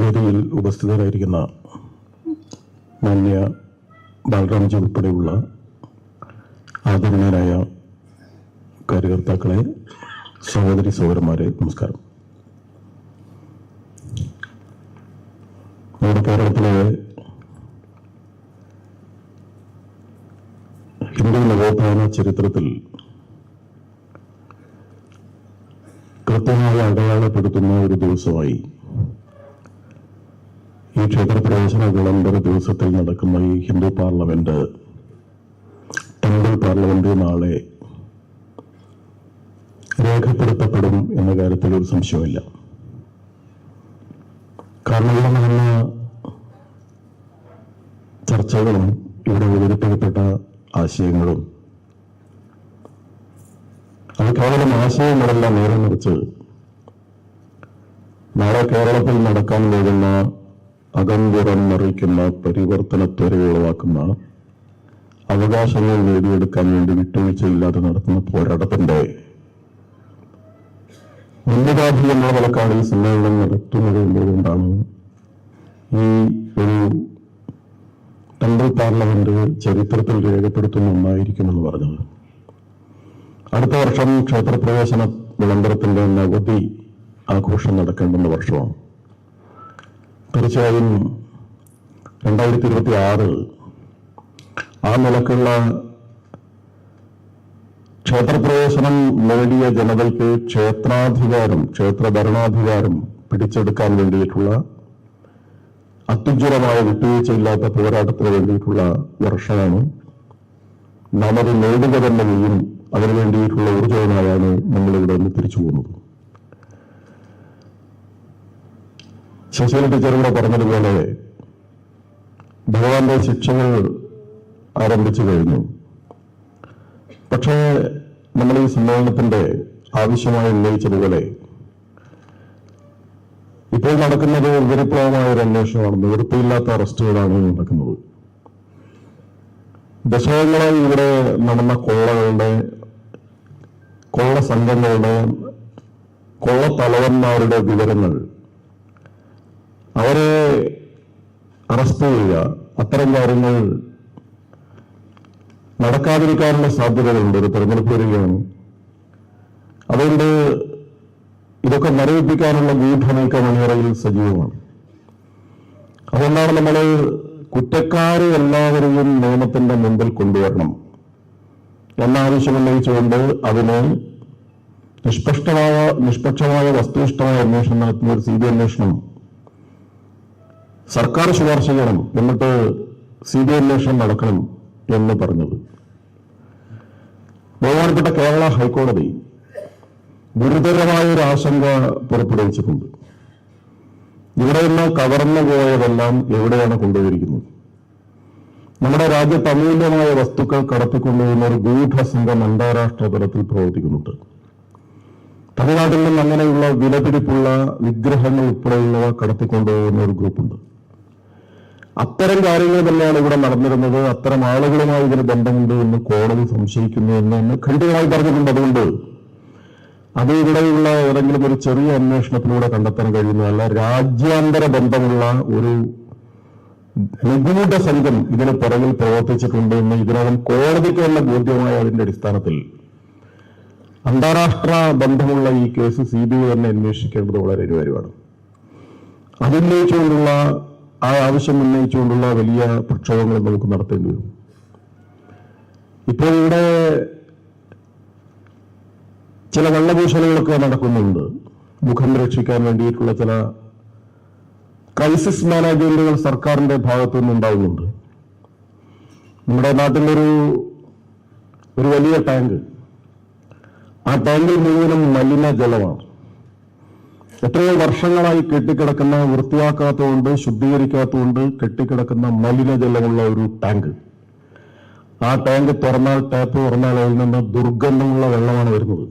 വേദിയിൽ ഉപസ്ഥിതരായിരിക്കുന്ന മാന്യ ബാലറാംജി ഉൾപ്പെടെയുള്ള ആദരണീയരായ കാര്യകർത്താക്കളെ സഹോദരി സഹോദരന്മാരെ നമസ്കാരം. നമ്മുടെ കേരളത്തിലെ ഹിന്ദു നവോത്ഥാന ചരിത്രത്തിൽ കൃത്യമായി അടയാളപ്പെടുത്തുന്ന ഒരു ദിവസമായി ഈ ക്ഷേത്രപ്രവേശന വിളംബര ദിവസത്തിൽ നടക്കുന്ന ഈ ഹിന്ദു പാർലമെന്റ് ടെമ്പിൾ പാർലമെന്റ് നാളെ രേഖപ്പെടുത്തപ്പെടും എന്ന കാര്യത്തിൽ ഒരു സംശയമില്ല കാരണം ഇവിടെ നടന്ന ചർച്ചകളും ഇവിടെ അവതരിപ്പിക്കപ്പെട്ട ആശയങ്ങളും അത് കേവലം ആശയങ്ങളല്ല നേരെ മറിച്ച് നാളെ കേരളത്തിൽ നടക്കാൻ പോകുന്ന അകംപുറം മറിക്കുന്ന പരിവർത്തനത്വരെ ഉളവാക്കുന്ന അവകാശങ്ങൾ നേടിയെടുക്കാൻ വേണ്ടി വിട്ടുവീഴ്ചയില്ലാതെ നടത്തുന്ന പോരാട്ടത്തിന്റെ ഉന്നതാധികമായ ഈ സമ്മേളനം നടത്തുന്നത് എന്തുകൊണ്ടാണ്? ഈ ഒരു ടെമ്പിൾ പാർലമെന്റ് ചരിത്രത്തിൽ രേഖപ്പെടുത്തുന്ന ഒന്നായിരിക്കുമെന്ന് പറഞ്ഞത്. അടുത്ത വർഷം ക്ഷേത്രപ്രവേശന വിളംബരത്തിന്റെ നവതി ആഘോഷം നടക്കേണ്ടുന്ന വർഷമാണ്. തീർച്ചയായും രണ്ടായിരത്തി ഇരുപത്തി ആറ് ആ നിലക്കുള്ള ക്ഷേത്രപ്രവേശനം നേടിയ ജനതയ്ക്ക് ക്ഷേത്രാധികാരം ക്ഷേത്ര ഭരണാധികാരം പിടിച്ചെടുക്കാൻ വേണ്ടിയിട്ടുള്ള അത്യുജ്വലമായ വിട്ടുവീഴ്ചയില്ലാത്ത പോരാട്ടത്തിന് വേണ്ടിയിട്ടുള്ള വർഷമാണ്. നാം അത് നേടുക തന്നെ ചെയ്യും. അതിനു ഊർജവുമായാണ് നമ്മളിവിടെ നിന്ന് തിരിച്ചു പോകുന്നത്. ശശീല ടീച്ചർ പറഞ്ഞതുപോലെ ഭഗവാന്റെ ശിക്ഷകൾ ആരംഭിച്ചു കഴിഞ്ഞു. പക്ഷേ നമ്മൾ ഈ സമ്മേളനത്തിന്റെ ആവശ്യമായി ഉന്നയിച്ചതുപോലെ ഇപ്പോൾ നടക്കുന്നത് വിവരപ്രദമായ ഒരു അന്വേഷണമാണ് നിവൃത്തിയില്ലാത്ത അറസ്റ്റുകളാണ് നടക്കുന്നത്. ദശകങ്ങളായി ഇവിടെ നടന്ന കൊള്ളകളുടെ കൊള്ള സംഘങ്ങളുടെ കൊള്ള തലവന്മാരുടെ വിവരങ്ങൾ അവരെ അറസ്റ്റ് ചെയ്യുക. അത്തരം കാര്യങ്ങൾ നടക്കാതിരിക്കാനുള്ള സാധ്യതകളുണ്ട്. ഒരു തെരഞ്ഞെടുപ്പ് വരികയാണ്. അതുകൊണ്ട് ഇതൊക്കെ മരവിപ്പിക്കാനുള്ള ഗൂഢനീക്കം അണിയറയിൽ സജീവമാണ്. അതുകൊണ്ടാണ് നമ്മൾ കുറ്റക്കാരെ എല്ലാവരെയും നിയമത്തിന്റെ മുമ്പിൽ കൊണ്ടുവരണം. എന്ന ആവശ്യം ഉന്നയിച്ചുകൊണ്ട് അതിന് നിഷ്പക്ഷമായ നിഷ്പക്ഷമായ വസ്തുനിഷ്ഠമായ അന്വേഷണം നടത്തുന്ന ഒരു സി ബി അന്വേഷണം സർക്കാർ ശുപാർശ ചെയ്യണം. എന്നിട്ട് സി ബി ഐ അന്വേഷണം നടക്കണം എന്ന് പറഞ്ഞത്. ബഹുമാനപ്പെട്ട കേരള ഹൈക്കോടതി ഗുരുതരമായ ഒരു ആശങ്ക പുറപ്പെടുവിച്ചിട്ടുണ്ട്. ഇവിടെ നിന്ന് കവർന്നു പോയതെല്ലാം എവിടെയാണ് കൊണ്ടുപോയിരിക്കുന്നത് നമ്മുടെ രാജ്യത്ത് അമൂല്യമായ വസ്തുക്കൾ കടത്തിക്കൊണ്ടുപോകുന്ന ഒരു ഗൂഢസംഘം അന്താരാഷ്ട്ര തലത്തിൽ പ്രവർത്തിക്കുന്നുണ്ട്. തമിഴ്നാട്ടിൽ നിന്ന് അങ്ങനെയുള്ള വിലപിടിപ്പുള്ള വിഗ്രഹങ്ങൾ ഉൾപ്പെടെയുള്ളവ കടത്തിക്കൊണ്ടുപോകുന്ന ഒരു ഗ്രൂപ്പുണ്ട്. അത്തരം കാര്യങ്ങൾ തന്നെയാണ് ഇവിടെ നടന്നിരുന്നത്. അത്തരം ആളുകളുമായി ഇതിന് ബന്ധമുണ്ട് എന്ന് കോടതി സംശയിക്കുന്നു എന്ന് തന്നെ ഖണ്ഡിതമായി പറഞ്ഞിട്ടുണ്ട്. അതുകൊണ്ട് അത് ഇവിടെയുള്ള ഏതെങ്കിലും ഒരു ചെറിയ അന്വേഷണത്തിലൂടെ കണ്ടെത്താൻ കഴിയുന്നതല്ല രാജ്യാന്തര ബന്ധമുള്ള ഒരു നിഗൂഢ സംഘം ഇതിന് പുറകിൽ പ്രവർത്തിച്ചിട്ടുണ്ട് എന്ന് ഇതിനകം കോടതിക്ക് തന്നെ ബോധ്യമായ അതിന്റെ അടിസ്ഥാനത്തിൽ അന്താരാഷ്ട്ര ബന്ധമുള്ള ഈ കേസ് സി ബി ഐ തന്നെ അന്വേഷിക്കേണ്ടത് വളരെ അനിവാര്യമാണ്. അതുന്നയിച്ചുകൊണ്ടുള്ള ആ ആവശ്യം ഉന്നയിച്ചുകൊണ്ടുള്ള വലിയ പ്രക്ഷോഭങ്ങൾ നമുക്ക് നടത്തേണ്ടി വരും. ഇപ്പോൾ ഇവിടെ ചില വള്ളഭൂഷണങ്ങളൊക്കെ നടക്കുന്നുണ്ട്. മുഖം രക്ഷിക്കാൻ വേണ്ടിയിട്ടുള്ള ചില ക്രൈസിസ് മാനേജ്മെന്റുകൾ സർക്കാരിന്റെ ഭാഗത്തു നിന്നുണ്ടാവുന്നുണ്ട്. നമ്മുടെ നാട്ടിലൊരു ഒരു വലിയ ടാങ്ക്. ആ ടാങ്കിൽ മുഴുവനും മലിനജലമാണ്. എത്രയോ വർഷങ്ങളായി കെട്ടിക്കിടക്കുന്ന വൃത്തിയാക്കാത്തതുകൊണ്ട് ശുദ്ധീകരിക്കാത്തതുകൊണ്ട് കെട്ടിക്കിടക്കുന്ന മലിനജലമുള്ള ഒരു ടാങ്ക്. ആ ടാങ്ക് തുറന്നാൽ ടാപ്പ് തുറന്നാൽ അതിൽ നിന്ന് ദുർഗന്ധമുള്ള വെള്ളമാണ് വരുന്നത്.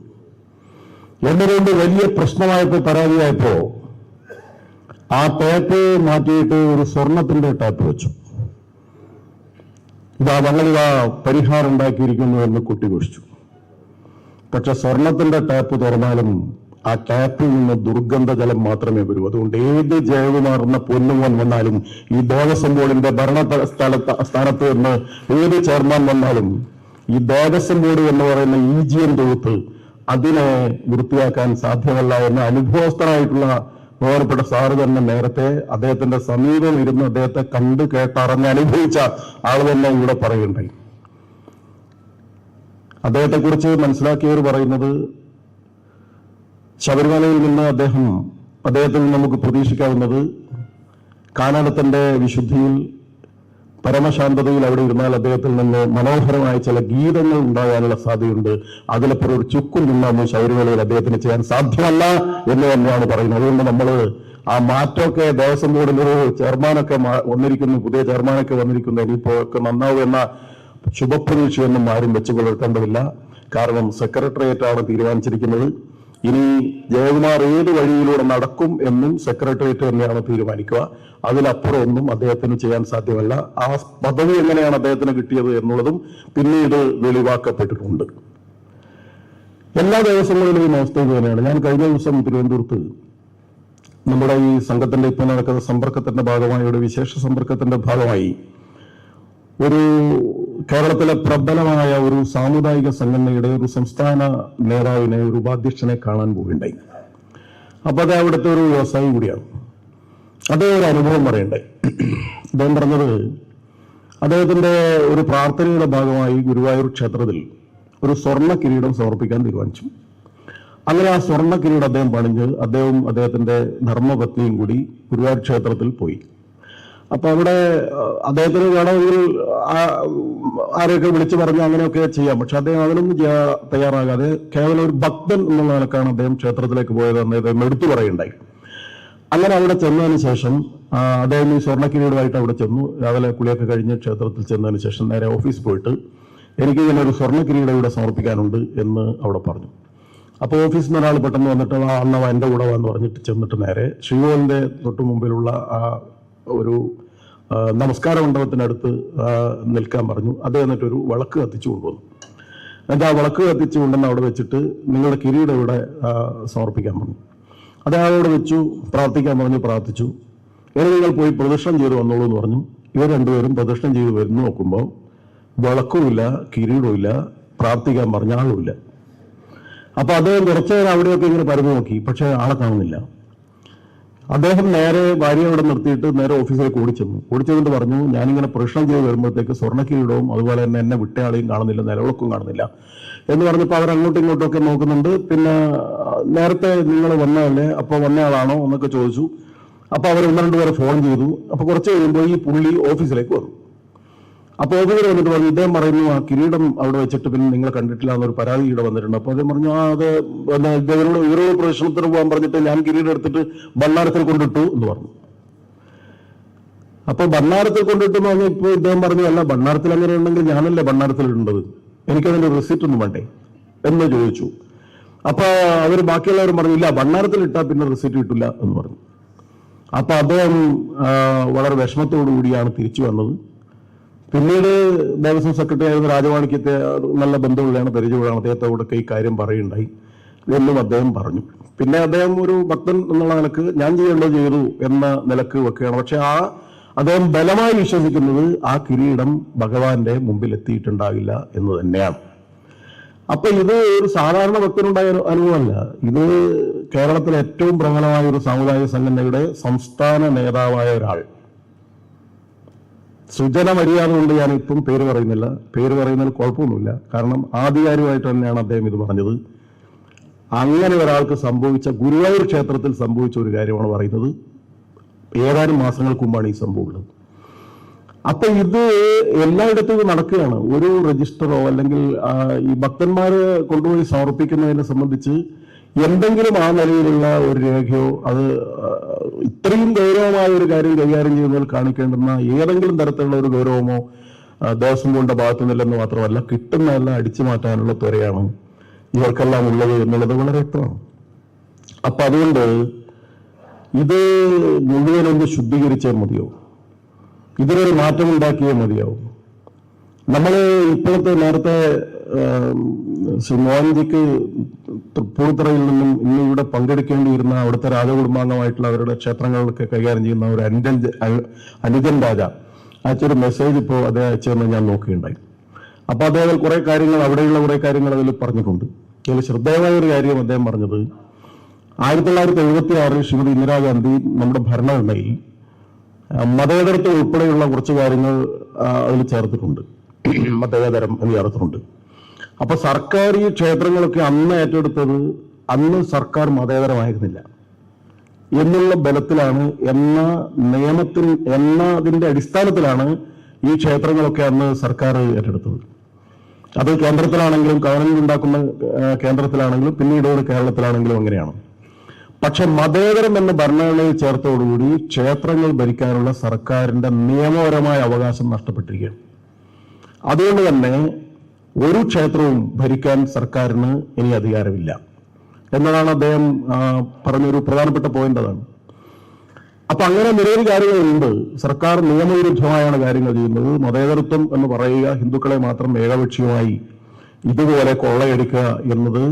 എന്തുകൊണ്ട് വലിയ പ്രശ്നമായിട്ട് പരാതിയായപ്പോ ആ ടാപ്പ് മാറ്റിയിട്ട് ഒരു സ്വർണത്തിന്റെ ടാപ്പ് വെച്ചു. ഇതാ ഞങ്ങളിതാ പരിഹാരം ഉണ്ടാക്കിയിരിക്കുന്നു എന്ന് കുട്ടിഘോഷിച്ചു. പക്ഷെ സ്വർണത്തിന്റെ ടാപ്പ് തുറന്നാലും ആ ടാപ്പിൽ നിന്ന് ദുർഗന്ധ ജലം മാത്രമേ വരൂ. അതുകൊണ്ട് ഏത് ജയകുമാർ പൊന്നുവൻ വന്നാലും ഈ ദേവസ്വം ബോർഡിന്റെ ഭരണ സ്ഥലത്ത് സ്ഥാനത്ത് നിന്ന് ഏത് ചെയർമാൻ വന്നാലും ഈ ദേവസ്വം ബോർഡ് എന്ന് പറയുന്ന ഇ ജി എൻ തൊഴുത്ത് അതിനെ വൃത്തിയാക്കാൻ സാധ്യമല്ല എന്ന അനുഭവസ്ഥനായിട്ടുള്ള ബഹുമാനപ്പെട്ട സാറ് തന്നെ നേരത്തെ അദ്ദേഹത്തിന്റെ സമീപം ഇരുന്ന് അദ്ദേഹത്തെ കണ്ട് കേട്ടറിഞ്ഞ് അനുഭവിച്ച ആൾ തന്നെ ഇവിടെ പറയുണ്ടായി അദ്ദേഹത്തെക്കുറിച്ച് മനസ്സിലാക്കിയവർ പറയുന്നത് ശബരിമലയിൽ നിന്ന് അദ്ദേഹം അദ്ദേഹത്തിൽ നമുക്ക് പ്രതീക്ഷിക്കാവുന്നത് കാനടത്തിന്റെ വിശുദ്ധിയിൽ പരമശാന്തതയിൽ അവിടെ ഇരുന്നാൽ അദ്ദേഹത്തിൽ നിന്ന് മനോഹരമായ ചില ഗീതങ്ങൾ ഉണ്ടാകാനുള്ള സാധ്യതയുണ്ട്. അതിലപ്പുറം ഒരു ചുക്കും നിന്നൊന്നും ശബരിമലയിൽ അദ്ദേഹത്തിന് ചെയ്യാൻ സാധ്യമല്ല എന്ന് തന്നെയാണ് പറയുന്നത്. അതുകൊണ്ട് നമ്മൾ ആ മാറ്റമൊക്കെ ദേവസ്വം ബോർഡിലൊരു ചെയർമാനൊക്കെ വന്നിരിക്കുന്നു പുതിയ ചെയർമാനൊക്കെ വന്നിരിക്കുന്നു. ഇനിയിപ്പോ ഒക്കെ നന്നാവും എന്ന ശുഭപ്രതീക്ഷയൊന്നും ആരും വെച്ചു പുലർത്തേണ്ടതില്ല. കാരണം സെക്രട്ടേറിയറ്റ് ആണ് തീരുമാനിച്ചിരിക്കുന്നത്. ഇനി ജയകുമാർ ഏത് വഴിയിലൂടെ നടക്കും എന്നും സെക്രട്ടേറിയറ്റ് തന്നെയാണ് തീരുമാനിക്കുക. അതിലപ്പുറം ഒന്നും അദ്ദേഹത്തിന് ചെയ്യാൻ സാധ്യമല്ല. ആ പദവി എങ്ങനെയാണ് അദ്ദേഹത്തിന് കിട്ടിയത് എന്നുള്ളതും പിന്നീട് വെളിവാക്കപ്പെട്ടിട്ടുണ്ട്. എല്ലാ ദിവസങ്ങളിലും ഈ അവസ്ഥ തന്നെയാണ്. ഞാൻ കഴിഞ്ഞ ദിവസം തിരുവനന്തപുരത്ത് നമ്മുടെ ഈ സംഘത്തിന്റെ ഇപ്പോൾ നടക്കുന്ന സമ്പർക്കത്തിന്റെ ഭാഗമായി ഒരു വിശേഷ സമ്പർക്കത്തിന്റെ ഭാഗമായി ഒരു കേരളത്തിലെ പ്രബലമായ ഒരു സാമുദായിക സംഘടനയുടെ ഒരു സംസ്ഥാന നേതാവിനെ ഒരു ഉപാധ്യക്ഷനെ കാണാൻ പോവുകയുണ്ടായി. അപ്പൊ അത് അവിടുത്തെ ഒരു വ്യവസായി കൂടിയാണ്. അദ്ദേഹം ഒരു അനുഭവം പറയണ്ടായി. അദ്ദേഹം പറഞ്ഞത് അദ്ദേഹത്തിന്റെ ഒരു പ്രാർത്ഥനയുടെ ഭാഗമായി ഗുരുവായൂർ ക്ഷേത്രത്തിൽ ഒരു സ്വർണ കിരീടം സമർപ്പിക്കാൻ തീരുമാനിച്ചു. അങ്ങനെ ആ സ്വർണ കിരീടം അദ്ദേഹം പണിഞ്ഞ് അദ്ദേഹവും അദ്ദേഹത്തിന്റെ ധർമ്മപത്നിയും കൂടി ഗുരുവായൂർ ക്ഷേത്രത്തിൽ പോയി. അപ്പൊ അവിടെ അദ്ദേഹത്തിന് വേണമെങ്കിൽ ആരെയൊക്കെ വിളിച്ചു പറഞ്ഞ് അങ്ങനെയൊക്കെ ചെയ്യാം. പക്ഷെ അദ്ദേഹം അതിനൊന്നും തയ്യാറാകാതെ കേവലം ഒരു ഭക്തൻ എന്നുള്ള നിലക്കാണ് അദ്ദേഹം ക്ഷേത്രത്തിലേക്ക് പോയത് അദ്ദേഹം എടുത്തു പറയുണ്ടായി അങ്ങനെ അവിടെ ചെന്നതിന് ശേഷം അദ്ദേഹം ഈ സ്വർണക്കിരീടുമായിട്ട് അവിടെ ചെന്നു. രാവിലെ കുളിയൊക്കെ കഴിഞ്ഞ് ക്ഷേത്രത്തിൽ ചെന്നതിന് ശേഷം നേരെ ഓഫീസിൽ പോയിട്ട് എനിക്ക് ഇങ്ങനെ ഒരു സ്വർണക്കിരീടം ഇവിടെ സമർപ്പിക്കാനുണ്ട് എന്ന് അവിടെ പറഞ്ഞു. അപ്പോൾ ഓഫീസിൽ നിന്ന് ഒരാൾ പെട്ടെന്ന് വന്നിട്ട് ആ അണ്ണവ എന്റെ കൂടെ വന്ന് പറഞ്ഞിട്ട് ചെന്നിട്ട് നേരെ ശ്രീകോവിലിന്റെ തൊട്ടു മുമ്പിലുള്ള ആ ഒരു നമസ്കാരം മണ്ഡപത്തിനടുത്ത് നിൽക്കാൻ പറഞ്ഞു. അദ്ദേഹം എന്നിട്ടൊരു വിളക്ക് കത്തിച്ചു കൊണ്ടുവന്നു. എന്നിട്ട് ആ വിളക്ക് കത്തിച്ചു കൊണ്ടുവന്ന് അവിടെ വെച്ചിട്ട് നിങ്ങളുടെ കിരീടം ഇവിടെ സമർപ്പിക്കാൻ പറഞ്ഞു. അദ്ദേഹം അവിടെ വെച്ചു? പ്രാർത്ഥിക്കാൻ പറഞ്ഞു പ്രാർത്ഥിച്ചു. ഇനി നിങ്ങൾ പോയി പ്രദക്ഷിണം ചെയ്ത് വന്നോളൂ എന്ന് പറഞ്ഞു. ഇവർ രണ്ടുപേരും പ്രദക്ഷിണം ചെയ്ത് വരുന്നു നോക്കുമ്പോൾ വിളക്കുമില്ല കിരീടവുമില്ല പ്രാർത്ഥിക്കാൻ പറഞ്ഞ ആളുമില്ല. അപ്പോൾ അദ്ദേഹം കുറച്ചു നേരം അവിടെയൊക്കെ ഇങ്ങനെ പരന്നു നോക്കി. പക്ഷേ ആളെ കാണുന്നില്ല. അദ്ദേഹം നേരെ ഭാര്യ അവിടെ നിർത്തിയിട്ട് നേരെ ഓഫീസിലേക്ക് ഓടിച്ചെന്നു ഓടിച്ചെന്നിട്ട് പറഞ്ഞു ഞാനിങ്ങനെ പ്രശ്നം ചെയ്ത് വരുമ്പോഴത്തേക്ക് സ്വർണക്കിരീടവും അതുപോലെ തന്നെ എന്നെ വിട്ടയാളെയും കാണുന്നില്ല നിലവിളക്കും കാണുന്നില്ല. എന്ന് പറഞ്ഞപ്പോൾ അവർ അങ്ങോട്ടും ഇങ്ങോട്ടും ഒക്കെ നോക്കുന്നുണ്ട്. പിന്നെ നേരത്തെ നിങ്ങൾ വന്നതല്ലേ? അപ്പൊ വന്നയാളാണോ? എന്നൊക്കെ ചോദിച്ചു. അപ്പോൾ അവർ ഒന്ന് രണ്ട് പേരെ ഫോൺ ചെയ്തു. അപ്പോൾ കുറച്ച് കഴിയുമ്പോൾ ഈ പുള്ളി ഓഫീസിലേക്ക് വന്നു. അപ്പൊ ഓഫീസർ വന്നിട്ട് പറഞ്ഞു ഇദ്ദേഹം പറയുന്നു ആ കിരീടം അവിടെ വെച്ചിട്ട് പിന്നെ നിങ്ങൾ കണ്ടിട്ടില്ല എന്നൊരു പരാതി ഇവിടെ വന്നിട്ടുണ്ട്. അപ്പോൾ അദ്ദേഹം പറഞ്ഞു ആ അത് പിന്നെ ഇവരോട് പ്രശ്നത്തിന് പോകാൻ പറഞ്ഞിട്ട് ഞാൻ കിരീടം എടുത്തിട്ട് ഭണ്ണാരത്തിൽ കൊണ്ടിട്ടു എന്ന് പറഞ്ഞു. അപ്പോൾ ഭണ്ണാരത്തിൽ കൊണ്ടിട്ടു എന്ന് പറഞ്ഞാൽ ഇപ്പൊ ഇദ്ദേഹം പറഞ്ഞു അല്ല ഭണ്ണാരത്തിൽ അങ്ങനെ ഉണ്ടെങ്കിൽ ഞാനല്ലേ ഭണ്ണാരത്തിൽ ഇടേണ്ടത്? എനിക്കതിന്റെ റെസിപ്റ്റ് ഒന്നും വേണ്ടേ? എന്ന് ചോദിച്ചു. അപ്പോൾ അവർ ബാക്കിയുള്ളവർ പറഞ്ഞു ഇല്ല ഭണ്ണാരത്തിൽ ഇട്ടാൽ പിന്നെ റെസിപ്റ്റ് കിട്ടില്ല എന്ന് പറഞ്ഞു. അപ്പോൾ അദ്ദേഹം വളരെ വിഷമത്തോടു കൂടിയാണ് തിരിച്ചു വന്നത്. പിന്നീട് ദേവസ്വം സെക്രട്ടറി ആയിരുന്ന രാജവാണിക്യത്തെ നല്ല ബന്ധമുള്ളതാണ് പരിചയമുള്ളതാണ്. അദ്ദേഹത്തോടൊക്കെ ഈ കാര്യം പറയുണ്ടായി എന്നും അദ്ദേഹം പറഞ്ഞു. പിന്നെ അദ്ദേഹം ഒരു ഭക്തൻ എന്നുള്ള നിലയ്ക്ക് ഞാൻ ചെയ്യേണ്ടത് ചെയ്തു എന്ന നിലയ്ക്ക് വെക്കുകയാണ്. പക്ഷെ ആ അദ്ദേഹം ബലമായി വിശ്വസിക്കുന്നത് ആ കിരീടം ഭഗവാന്റെ മുമ്പിൽ എത്തിയിട്ടുണ്ടാകില്ല എന്ന് തന്നെയാണ്. അപ്പൊ ഇത് ഒരു സാധാരണ ഭക്തനുണ്ടായ അനുഭവമല്ല. ഇത് കേരളത്തിലെ ഏറ്റവും പ്രബലമായ ഒരു സാമുദായിക സംഘടനയുടെ സംസ്ഥാന നേതാവായ ഒരാൾ സുജന മര്യാദ കൊണ്ട് ഞാൻ ഇപ്പം പേര് പറയുന്നില്ല. പേര് പറയുന്നതിൽ കുഴപ്പമൊന്നുമില്ല. കാരണം ആധികാരികമായിട്ട് തന്നെയാണ് അദ്ദേഹം ഇത് പറഞ്ഞത്. അങ്ങനെ ഒരാൾക്ക് സംഭവിച്ച ഗുരുവായൂർ ക്ഷേത്രത്തിൽ സംഭവിച്ച ഒരു കാര്യമാണ് പറയുന്നത്. ഏതാനും മാസങ്ങൾക്ക് മുമ്പാണ് ഈ സംഭവം ഉള്ളത്. അപ്പൊ ഇത് എല്ലായിടത്തും ഇത് നടക്കുകയാണ്. ഒരു രജിസ്റ്ററോ അല്ലെങ്കിൽ ഈ ഭക്തന്മാര് കൊണ്ടുപോയി സമർപ്പിക്കുന്നതിനെ സംബന്ധിച്ച് എന്തെങ്കിലും ആ നിലയിലുള്ള ഒരു രേഖയോ അത് ഇത്രയും ഗൗരവമായ ഒരു കാര്യം കൈകാര്യം ചെയ്യുന്നതിൽ കാണിക്കേണ്ടുന്ന ഏതെങ്കിലും തരത്തിലുള്ള ഒരു ഗൗരവമോ ദേവസ്വം കൊണ്ട ഭാഗത്തു നിന്നില്ലെന്ന് മാത്രമല്ല കിട്ടുന്നതെല്ലാം അടിച്ചു മാറ്റാനുള്ള ത്വരയാണ് ഇവർക്കെല്ലാം ഉള്ളത് എന്നുള്ളത് വളരെ വ്യക്തമാണ് അപ്പൊ അതുകൊണ്ട് ഇത് മുഴുവനൊന്ന് ശുദ്ധീകരിച്ചാൽ മതിയാവും. ഇതിനൊരു മാറ്റമുണ്ടാക്കിയേ മതിയാവും. നമ്മൾ ഇപ്പോഴത്തെ നേരത്തെ ശ്രീ മോഹൻജിക്ക് തൃപ്പൂണിത്തറയിൽ നിന്നും ഇന്ന് ഇവിടെ പങ്കെടുക്കേണ്ടിയിരുന്ന അവിടുത്തെ രാജകുടുംബാംഗമായിട്ടുള്ള അവരുടെ ക്ഷേത്രങ്ങളൊക്കെ കൈകാര്യം ചെയ്യുന്ന ഒരു അനുജൻ അനുജൻ രാജ അയച്ചൊരു മെസ്സേജ് ഇപ്പോൾ അദ്ദേഹം അയച്ചതെന്ന് ഞാൻ നോക്കുകയുണ്ടായി. അപ്പൊ അദ്ദേഹം കുറെ കാര്യങ്ങൾ അവിടെയുള്ള കുറെ കാര്യങ്ങൾ അതിൽ പറഞ്ഞിട്ടുണ്ട്. അതിൽ ശ്രദ്ധേയമായ ഒരു കാര്യം അദ്ദേഹം പറഞ്ഞത് ആയിരത്തി തൊള്ളായിരത്തി എഴുപത്തി ആറിൽ ശ്രീമതി ഇന്ദിരാഗാന്ധി നമ്മുടെ ഭരണഘടനയിൽ മതേതരത്വം ഉൾപ്പെടെയുള്ള കുറച്ച് കാര്യങ്ങൾ അതിൽ ചേർത്തിട്ടുണ്ട്. മതേതരം എന്ന് ചേർത്തിട്ടുണ്ട്. അപ്പൊ സർക്കാർ ഈ ക്ഷേത്രങ്ങളൊക്കെ അന്ന് ഏറ്റെടുത്തത് അന്ന് സർക്കാർ മതേതരമായിരുന്നില്ല. എന്നുള്ള ബലത്തിലാണ് എന്ന നിയമത്തിൽ എന്ന അതിന്റെ അടിസ്ഥാനത്തിലാണ് ഈ ക്ഷേത്രങ്ങളൊക്കെ അന്ന് സർക്കാർ ഏറ്റെടുത്തത്. അത് കേന്ദ്രത്തിലാണെങ്കിലും ഗവൺമെന്റ് ഉണ്ടാക്കുന്ന കേന്ദ്രത്തിലാണെങ്കിലും പിന്നീട് കേരളത്തിലാണെങ്കിലും അങ്ങനെയാണ്. പക്ഷെ മതേതരം എന്ന ഭരണഘടനയിൽ ചേർത്തോടുകൂടി ക്ഷേത്രങ്ങൾ ഭരിക്കാനുള്ള സർക്കാരിന്റെ നിയമപരമായ അവകാശം നഷ്ടപ്പെട്ടിരിക്കുകയാണ്. അതുകൊണ്ട് തന്നെ ഒരു ക്ഷേത്രവും ഭരിക്കാൻ സർക്കാരിന് ഇനി അധികാരമില്ല. എന്നതാണ് അദ്ദേഹം പറഞ്ഞൊരു പ്രധാനപ്പെട്ട പോയിന്റ് അതാണ്. അപ്പൊ അങ്ങനെ നിരവധി കാര്യങ്ങളുണ്ട്. സർക്കാർ നിയമവിരുദ്ധമായാണ് കാര്യങ്ങൾ ചെയ്യുന്നത്. മതേതരത്വം എന്ന് പറയുക ഹിന്ദുക്കളെ മാത്രം ഏകപക്ഷീയമായി ഇതുപോലെ കൊള്ളയടിക്കുക എന്നത്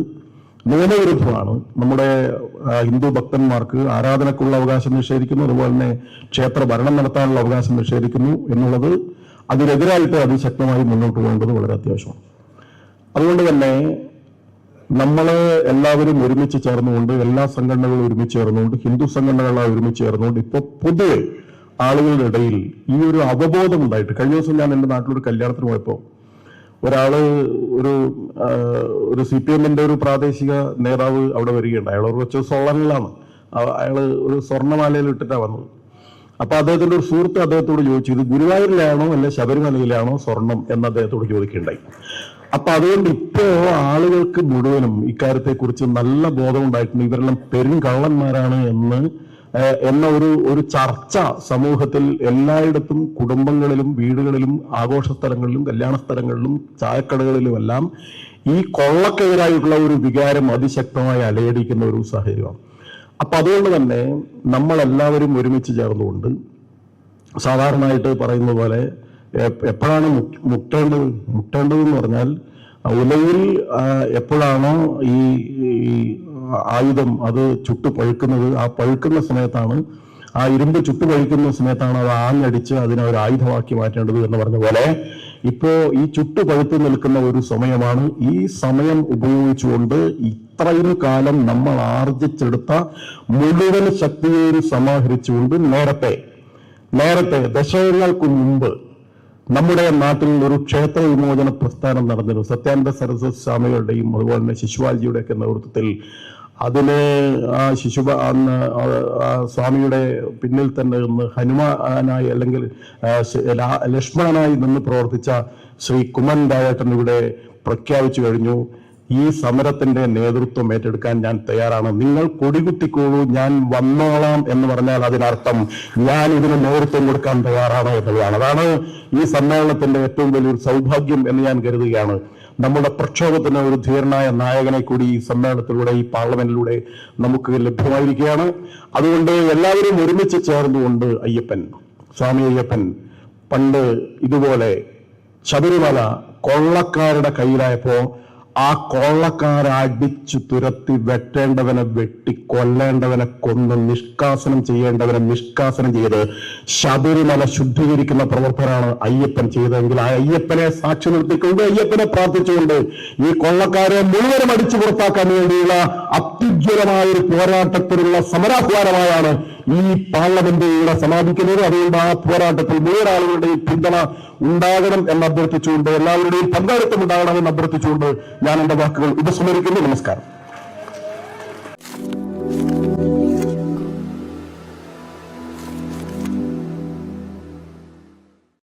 നിയമവിരുദ്ധമാണ്. നമ്മുടെ ഹിന്ദു ഭക്തന്മാർക്ക് ആരാധനക്കുള്ള അവകാശം നിഷേധിക്കുന്നു. അതുപോലെ തന്നെ ക്ഷേത്ര ഭരണം നടത്താനുള്ള അവകാശം നിഷേധിക്കുന്നു എന്നുള്ളത് അതിനെതിരായിട്ട് അതിശക്തമായി മുന്നോട്ട് പോകേണ്ടത് വളരെ അത്യാവശ്യമാണ്. അതുകൊണ്ട് തന്നെ നമ്മൾ എല്ലാവരും ഒരുമിച്ച് ചേർന്നുകൊണ്ട് എല്ലാ സംഘടനകളും ഒരുമിച്ച് ചേർന്നുകൊണ്ട് ഹിന്ദു സംഘടനകളെ ഒരുമിച്ച് ചേർന്നുകൊണ്ട് ഇപ്പൊ പൊതുവെ ആളുകളുടെ ഇടയിൽ ഈ ഒരു അവബോധം ഉണ്ടായിട്ട് കഴിഞ്ഞ ദിവസം ഞാൻ എന്റെ നാട്ടിലൊരു കല്യാണത്തിന് പോയപ്പോൾ ഒരാൾ ഒരു ഒരു സി പി എമ്മിന്റെ ഒരു പ്രാദേശിക നേതാവ് അവിടെ വരികയുണ്ട് അയാൾ ഒരു കുറച്ച് സോളനിലാണ് അയാൾ ഒരു സ്വർണമാലയിൽ ഇട്ടിട്ടാണ് വന്നത്. അപ്പൊ അദ്ദേഹത്തിന്റെ ഒരു സുഹൃത്ത് അദ്ദേഹത്തോട് ചോദിച്ചു ഇത് ഗുരുവായൂരിലാണോ അല്ലെ ശബരിമലയിലാണോ സ്വർണം? എന്ന് അദ്ദേഹത്തോട് ചോദിക്കുകയുണ്ടായി. അപ്പൊ അതുകൊണ്ട് ഇപ്പോ ആളുകൾക്ക് മുഴുവനും ഇക്കാര്യത്തെ കുറിച്ച് നല്ല ബോധം ഉണ്ടായിട്ടുണ്ട് ഇവരെല്ലാം പെരും കള്ളന്മാരാണ് എന്ന് എന്ന ഒരു ഒരു ചർച്ച സമൂഹത്തിൽ എല്ലായിടത്തും കുടുംബങ്ങളിലും വീടുകളിലും ആഘോഷ സ്ഥലങ്ങളിലും കല്യാണ സ്ഥലങ്ങളിലും ചായക്കടകളിലുമെല്ലാം ഈ കൊള്ളക്കെതിരായിട്ടുള്ള ഒരു വികാരം അതിശക്തമായി അലയടിക്കുന്ന ഒരു സാഹചര്യമാണ്. അപ്പൊ അതുകൊണ്ട് തന്നെ നമ്മളെല്ലാവരും ഒരുമിച്ച് ചേർന്നുകൊണ്ട് സാധാരണയായിട്ട് പറയുന്ന പോലെ എപ്പോഴാണ് മുട്ടേണ്ടത്? മുട്ടേണ്ടത് എന്ന് പറഞ്ഞാൽ ഉലയിൽ എപ്പോഴാണോ ഈ ആയുധം അത് ചുട്ടു പഴുക്കുന്നത് ആ പഴുക്കുന്ന സമയത്താണ് ആ ഇരുമ്പ് ചുട്ടു പഴുക്കുന്ന സമയത്താണ് അത് ആഞ്ഞടിച്ച് അതിനെ ഒരു ആയുധമാക്കി മാറ്റേണ്ടത് എന്ന് പറഞ്ഞ പോലെ ഇപ്പോ ഈ ചുട്ടു പഴുത്തു നിൽക്കുന്ന ഒരു സമയമാണ്. ഈ സമയം ഉപയോഗിച്ചുകൊണ്ട് ഇത്രയും കാലം നമ്മൾ ആർജിച്ചെടുത്ത മുഴുവൻ ശക്തിയെയും സമാഹരിച്ചുകൊണ്ട് നേരത്തെ നേരത്തെ ദശകങ്ങൾക്ക് മുമ്പ് നമ്മുടെ നാട്ടിൽ ഒരു ക്ഷേത്ര വിമോചന പ്രസ്ഥാനം നടന്നിരുന്നു. സത്യാനന്ദ സരസ്വതി സ്വാമികളുടെയും അതുപോലെ തന്നെ ശിശുവാൽജിയുടെയൊക്കെ നേതൃത്വത്തിൽ അതിന് ആ ശിശു അന്ന് സ്വാമിയുടെ പിന്നിൽ തന്നെ നിന്ന് ഹനുമാനായി അല്ലെങ്കിൽ ലക്ഷ്മണനായി നിന്ന് പ്രവർത്തിച്ച ശ്രീ കുമൻ രാജേട്ടൻ ഇവിടെ പ്രഖ്യാപിച്ചു കഴിഞ്ഞു. ഈ സമരത്തിന്റെ നേതൃത്വം ഏറ്റെടുക്കാൻ ഞാൻ തയ്യാറാണ്. നിങ്ങൾ കൊടികുത്തിക്കോളൂ ഞാൻ വന്നോളാം എന്ന് പറഞ്ഞാൽ അതിനർത്ഥം ഞാൻ ഇതിന് നേതൃത്വം കൊടുക്കാൻ തയ്യാറാണ് എന്നുള്ളതാണ്. അതാണ് ഈ സമ്മേളനത്തിന്റെ ഏറ്റവും വലിയൊരു സൗഭാഗ്യം എന്ന് ഞാൻ കരുതുകയാണ്. നമ്മുടെ പ്രക്ഷോഭത്തിന് ഒരു ധീരനായ നായകനെ കൂടി ഈ സമ്മേളനത്തിലൂടെ ഈ പാർലമെന്റിലൂടെ നമുക്ക് ലഭ്യമായിരിക്കുകയാണ്. അതുകൊണ്ട് എല്ലാവരും ഒരുമിച്ച് ചേർന്നുകൊണ്ട് അയ്യപ്പൻ സ്വാമി അയ്യപ്പൻ പണ്ട് ഇതുപോലെ ശബരിമല കൊള്ളക്കാരുടെ കയ്യിലായപ്പോ ആ കൊള്ളക്കാരെ അടിച്ചു തുരത്തി വെട്ടേണ്ടവനെ വെട്ടി കൊല്ലേണ്ടവനെ കൊന്ന് നിഷ്കാസനം ചെയ്യേണ്ടവനെ നിഷ്കാസനം ചെയ്ത് ശബരിമല ശുദ്ധീകരിക്കുന്ന പ്രവർത്തനാണ് അയ്യപ്പൻ ചെയ്തതെങ്കിൽ ആ അയ്യപ്പനെ സാക്ഷി നിർത്തിക്കൊണ്ട് അയ്യപ്പനെ പ്രാർത്ഥിച്ചുകൊണ്ട് ഈ കൊള്ളക്കാരെ മുഴുവനും അടിച്ചു പുറത്താക്കാൻ വേണ്ടിയുള്ള അത്യുജ്വലമായ ഒരു പോരാട്ടത്തിനുള്ള സമരാഹ്വാനമായാണ് ഈ പാർലമെന്റ് ഇവിടെ സമാപിക്കുന്നത്. അതുകൊണ്ട് ആ പോരാട്ടത്തിൽ മുഴുവൻ ആളുകളുടെയും പിന്തുണ ഉണ്ടാകണം എന്ന് അഭ്യർത്ഥിച്ചുകൊണ്ട് എല്ലാവരുടെയും പങ്കാളിത്തം ഉണ്ടാകണമെന്ന് അഭ്യർത്ഥിച്ചുകൊണ്ട് ഞാൻ എന്റെ വാക്കുകൾ ഉപസ്മരിക്കുന്നു. നമസ്കാരം.